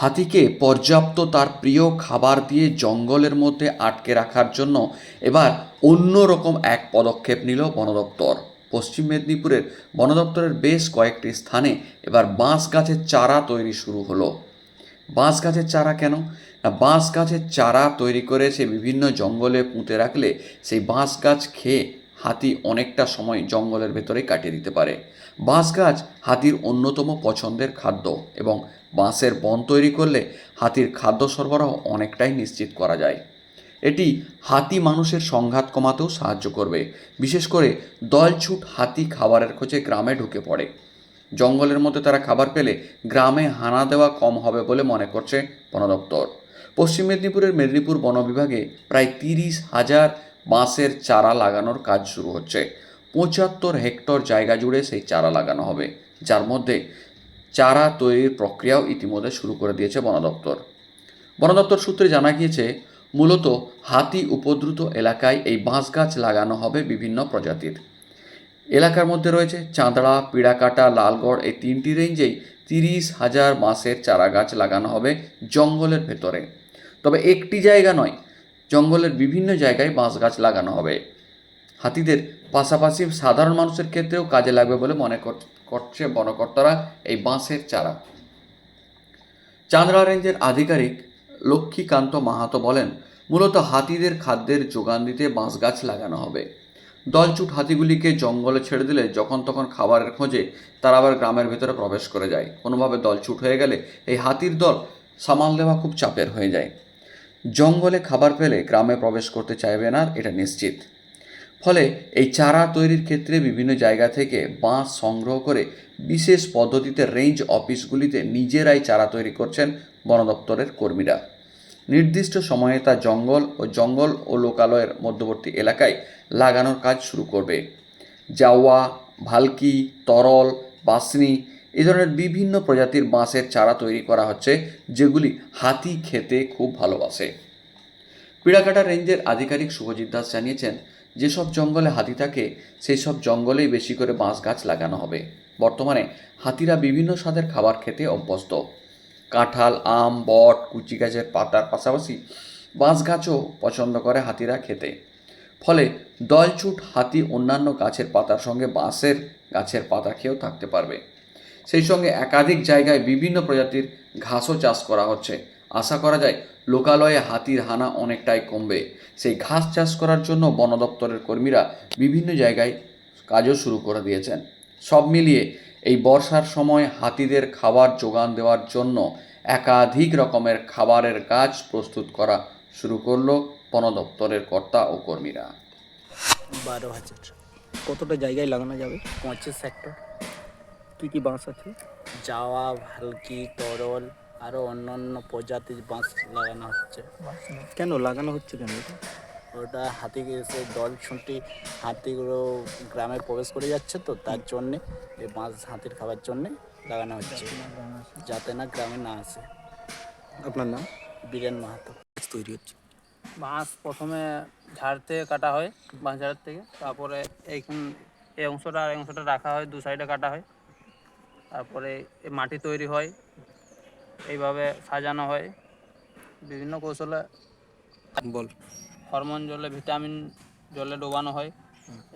হাতিকে পর্যাপ্ত তার প্রিয় খাবার দিয়ে জঙ্গলের মধ্যে আটকে রাখার জন্য এবার অন্যরকম এক পদক্ষেপ নিল বন দপ্তর। পশ্চিম মেদিনীপুরের বন দপ্তরের বেশ কয়েকটি স্থানে এবার বাঁশ গাছের চারা তৈরি শুরু হলো। বাঁশ গাছের চারা কেন? না, বাঁশ গাছের চারা তৈরি করে সে বিভিন্ন জঙ্গলে পুঁতে রাখলে সেই বাঁশ গাছ খেয়ে হাতি অনেকটা সময় জঙ্গলের ভেতরে কাটিয়ে দিতে পারে। বাঁশ গাছ হাতির অন্যতম পছন্দের খাদ্য এবং বাঁশের বন তৈরি করলে হাতির খাদ্য সরবরাহ অনেকটাই নিশ্চিত করা যায়। এটি হাতি মানুষের সংঘাত কমাতেও সাহায্য করবে, বিশেষ করে দলছুট হাতি খাবারের খোঁজে গ্রামে ঢুকে পড়ে। জঙ্গলের মধ্যে তারা খাবার পেলে গ্রামে হানা দেওয়া কম হবে বলে মনে করছে বন দপ্তর পশ্চিম মেদিনীপুরের মেদিনীপুর বন বিভাগে প্রায় তিরিশ হাজার বাঁশের চারা লাগানোর কাজ শুরু হচ্ছে। পঁচাত্তর হেক্টর জায়গা জুড়ে সেই চারা লাগানো হবে, যার মধ্যে চারা তৈরির প্রক্রিয়াও ইতিমধ্যে শুরু করে দিয়েছে বন দপ্তর। বন দপ্তর সূত্রে জানা গিয়েছে, মূলত হাতি উপদ্রুত এলাকায় এই বাঁশ গাছ লাগানো হবে বিভিন্ন প্রজাতির। এলাকার মধ্যে রয়েছে চাঁদড়া, পিড়াকাটা, লালগড়, এই তিনটি রেঞ্জেই তিরিশ হাজার বাঁশের চারা গাছ লাগানো হবে জঙ্গলের ভেতরে। তবে একটি জায়গা নয় জঙ্গলের বিভিন্ন জায়গায় বাঁশ গাছ লাগানো হবে। হাতিদের পাশাপাশি সাধারণ মানুষের ক্ষেত্রেও কাজে লাগবে বলে মনে কর- করছে বনকর্তারা এই বাঁশের চারা। চাঁদড়া রেঞ্জের আধিকারিক লক্ষ্মীকান্ত মাহাতো বলেন, মূলত হাতিদের খাদ্যের যোগান দিতে বাঁশ গাছ লাগানো হবে। দলছুট হাতিগুলিকে জঙ্গলে ছেড়ে দিলে যখন তখন খাবারের খোঁজে তারা আবার গ্রামের ভেতরে প্রবেশ করে যায়। কোনোভাবে দলছুট হয়ে গেলে এই হাতির দল সামাল দেওয়া খুব চাপের হয়ে যায়। জঙ্গলে খাবার পেলে গ্রামে প্রবেশ করতে চাইবে না এটা নিশ্চিত। ফলে এই চারা তৈরির ক্ষেত্রে বিভিন্ন জায়গা থেকে বাঁশ সংগ্রহ করে বিশেষ পদ্ধতিতে রেঞ্জ অফিসগুলিতে নিজেরাই চারা তৈরি করছেন বন দপ্তরের কর্মীরা। নির্দিষ্ট সময়ে তা জঙ্গল ও জঙ্গল ও লোকালয়ের মধ্যবর্তী এলাকায় লাগানোর কাজ শুরু করবে। জাওয়া, ভালকি, তরল, বাসনি এই ধরনের বিভিন্ন প্রজাতির বাঁশের চারা তৈরি করা হচ্ছে, যেগুলি হাতি খেতে খুব ভালোবাসে। পিড়াকাটা রেঞ্জের আধিকারিক শুভজিৎ দাস জানিয়েছেন, যেসব জঙ্গলে হাতি থাকে সেই সব জঙ্গলেই বেশি করে বাঁশ গাছ লাগানো হবে। বর্তমানে হাতিরা বিভিন্ন স্বাদের খাবার খেতে অভ্যস্ত। কাঁঠাল, আম, বট, কুচি গাছের পাতার পাশাপাশি বাঁশ গাছও পছন্দ করে হাতিরা খেতে। ফলে দলছুট হাতি অন্যান্য গাছের পাতার সঙ্গে বাঁশের গাছের পাতা খেয়েও থাকতে পারবে। সেই সঙ্গে একাধিক জায়গায় বিভিন্ন প্রজাতির ঘাসও চাষ করা হচ্ছে। আশা করা যায় লোকালয়ে হাতির হানা অনেকটাই কমবে। সেই ঘাস চাষ করার জন্য বন দপ্তরের কর্মীরা বিভিন্ন জায়গায় কাজও শুরু করে দিয়েছেন। সব মিলিয়ে এই বর্ষার সময় হাতিদের খাবার যোগান দেওয়ার জন্য একাধিক রকমের খাবারের কাজ প্রস্তুত করা শুরু করল বন দপ্তরের কর্তা ও কর্মীরা। বারো হাজার। কতটা জায়গায় লাগানো যাবে? পঁচিশ সেক্টর কি কি বাঁশ আছে? জাওয়া ভালকি তরল আরও অন্য অন্য প্রজাতির বাঁশ লাগানো হচ্ছে। কেন লাগানো হচ্ছে কেন এটা? ওটা হাতি এসে দল ছুটি হাতিগুলো গ্রামে প্রবেশ করে যাচ্ছে তো তার জন্যে এই বাঁশ হাতির খাবার জন্যে লাগানো হচ্ছে যাতে না গ্রামে না আসে। আপনার নাম? বীরেন মাহাতো। তৈরি হচ্ছে। বাঁশ প্রথমে ঝাড় থেকে কাটা হয় বাঁশ ঝাড়ের থেকে। তারপরে এইখান এই অংশটা আর অংশটা রাখা হয় দু সাইডে কাটা হয়। তারপরে মাটি তৈরি হয় এইভাবে সাজানো হয় বিভিন্ন কৌশলে বল। হরমোন জলে ভিটামিন জলে ডোবানো হয়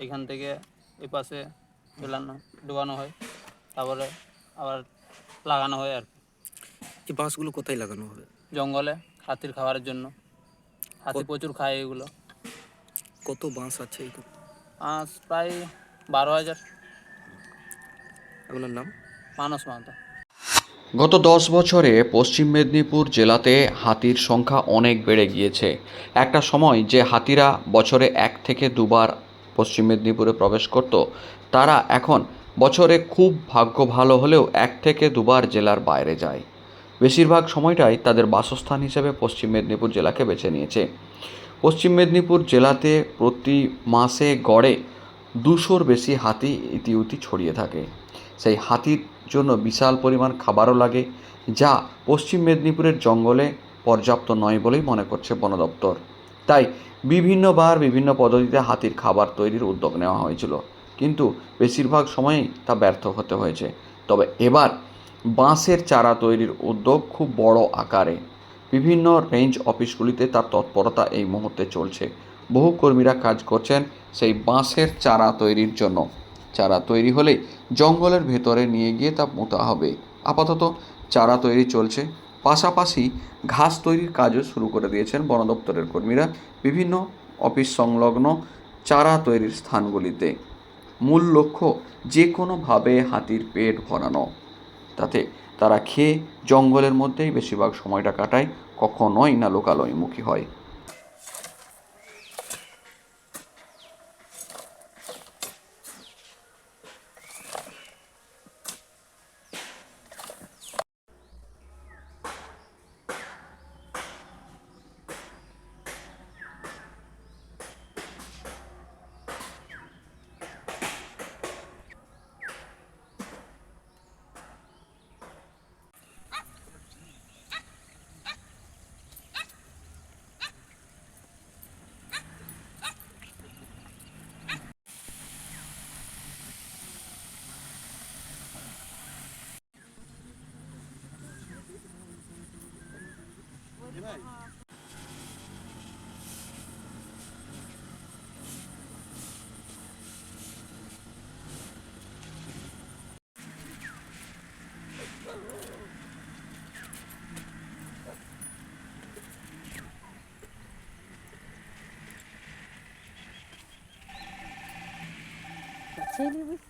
এখান থেকে এই পাশে ডোলানো ডোবানো হয় তারপরে আবার লাগানো হয় আর কি। এই বাঁশগুলো কোথায় লাগানো হবে? জঙ্গলে হাতির খাবারের জন্য। হাতি প্রচুর খায় এগুলো। কত বাঁশ আছে এই আজ প্রায় বারো হাজার। আপনার নাম? মাতা গত দশ বছরে পশ্চিম মেদিনীপুর জেলাতে হাতির সংখ্যা অনেক বেড়ে গিয়েছে। একটা সময় যে হাতিরা বছরে এক থেকে দুবার পশ্চিম মেদিনীপুরে প্রবেশ করত, তারা এখন বছরে খুব ভাগ্য ভালো হলেও এক থেকে দুবার জেলার বাইরে যায়। বেশিরভাগ সময়টাই তাদের বাসস্থান হিসেবে পশ্চিম মেদিনীপুর জেলাকে বেছে নিয়েছে। পশ্চিম মেদিনীপুর জেলাতে প্রতি মাসে গড়ে দুশোর বেশি হাতি ইতিউতি ছড়িয়ে থাকে। সেই হাতির জন্য বিশাল পরিমাণ খাবারও লাগে, যা পশ্চিম মেদিনীপুরের জঙ্গলে পর্যাপ্ত নয় বলেই মনে করছে বন দপ্তর। তাই বিভিন্নবার বিভিন্ন পদ্ধতিতে হাতির খাবার তৈরির উদ্যোগ নেওয়া হয়েছিল। কিন্তু বেশিরভাগ সময়ই তা ব্যর্থ হতে হয়েছে। তবে এবার বাঁশের চারা তৈরির উদ্যোগ খুব বড় আকারে। বিভিন্ন রেঞ্জ অফিসগুলিতে তার তৎপরতা এই মুহূর্তে চলছে। বহু কর্মীরা কাজ করছেন সেই বাঁশের চারা তৈরির জন্য। চারা তৈরি হলেই জঙ্গলের ভেতরে নিয়ে গিয়ে তা পোঁতা হবে। আপাতত চারা তৈরি চলছে। পাশাপাশি ঘাস তৈরির কাজও শুরু করে দিয়েছেন বন দপ্তরের কর্মীরা। বিভিন্ন অফিস সংলগ্ন চারা তৈরির স্থানগুলিতে। মূল লক্ষ্য যে কোনোভাবে হাতির পেট ভরানো। তাতে তারা খেয়ে জঙ্গলের মধ্যেই বেশিরভাগ সময়টা কাটায়। কখনোই না লোকালয়মুখী হয়। けない。Чей-нибудь